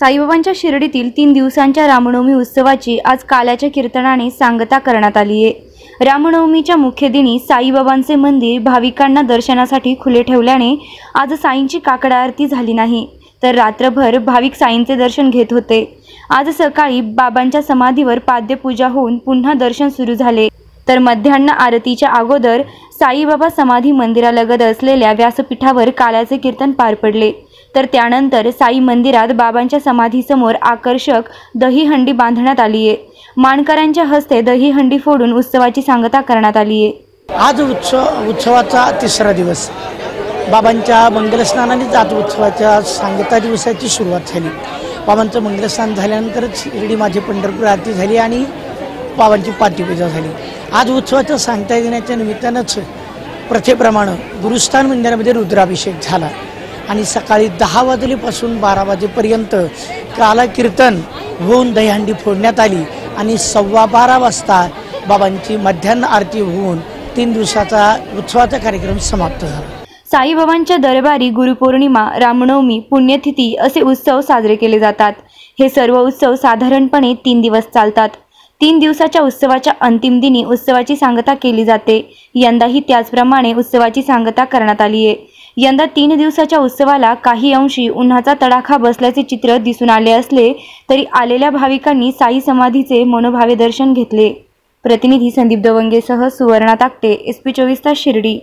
साईबाबांच्या शिर्डीतील तीन दिवसांच्या रामनवमी उत्सवाची आज काल्याच्या कीर्तनाने सांगता करण्यात आली आहे. रामनवमीच्या मुख्य दिनी साईबाबांचे मंदिर भाविकांना दर्शनासाठी खुले ठेवल्याने आज साईंची काकडा आरती झाली नाही तर रात्रभर भाविक साईंचे दर्शन घेत होते. आज सकाळी बाबांच्या समाधीवर पाद्यपूजा होऊन पुन्हा दर्शन सुरू झाले. तर मध्यान्ह आरतीच्या अगोदर साईबाबा समाधी मंदिरालगत असलेल्या व्यासपीठावर काल्याचे कीर्तन पार पडले. तर त्यानंतर साई मंदिरात बाबांच्या समाधीसमोर आकर्षक दहीहंडी बांधण्यात आली आहे. माणकऱ्यांच्या हस्ते दहीहंडी फोडून उत्सवाची सांगता करण्यात आली आहे. आज उत्सव उत्सवाचा तिसरा दिवस. बाबांच्या मंगलस्नानानेच आज उत्सवाच्या सांगता दिवसाची सुरुवात झाली. बाबांचं मंगलस्नान झाल्यानंतरच शिर्डी माझी पंढरपूर आरती झाली आणि बाबांची पाठीपूजा झाली. आज उत्सवाच्या सांगता येण्याच्या निमित्तानंच प्रथेप्रमाणे गुरुस्थान मंदिरामध्ये रुद्राभिषेक झाला. आणि सकाळी दहा वाजलेपासून बारा वाजेपर्यंत काला कीर्तन होऊन दहीहंडी फोडण्यात आली आणि सव्वा बारा वाजता बाबांची मध्यान्ह आरती होऊन तीन दिवसाचा उत्सवाचा कार्यक्रम समाप्त झाला. साईबाबांच्या दरबारी गुरुपौर्णिमा रामनवमी पुण्यतिथी असे उत्सव साजरे केले जातात. हे सर्व उत्सव साधारणपणे तीन दिवस चालतात. तीन दिवसाच्या उत्सवाच्या अंतिम दिनी उत्सवाची सांगता केली जाते. यंदाही त्याचप्रमाणे उत्सवाची सांगता करण्यात आली आहे यंदा तीन दिवसाच्या उत्सवाला काही अंशी उन्हाचा तडाखा बसल्याचे चित्र दिसून आले असले तरी आलेल्या भाविकांनी साई समाधीचे मनोभावे दर्शन घेतले. प्रतिनिधी संदीप दवंगेसह सुवर्णा ताकटे एस पी चोवीस तास शिर्डी.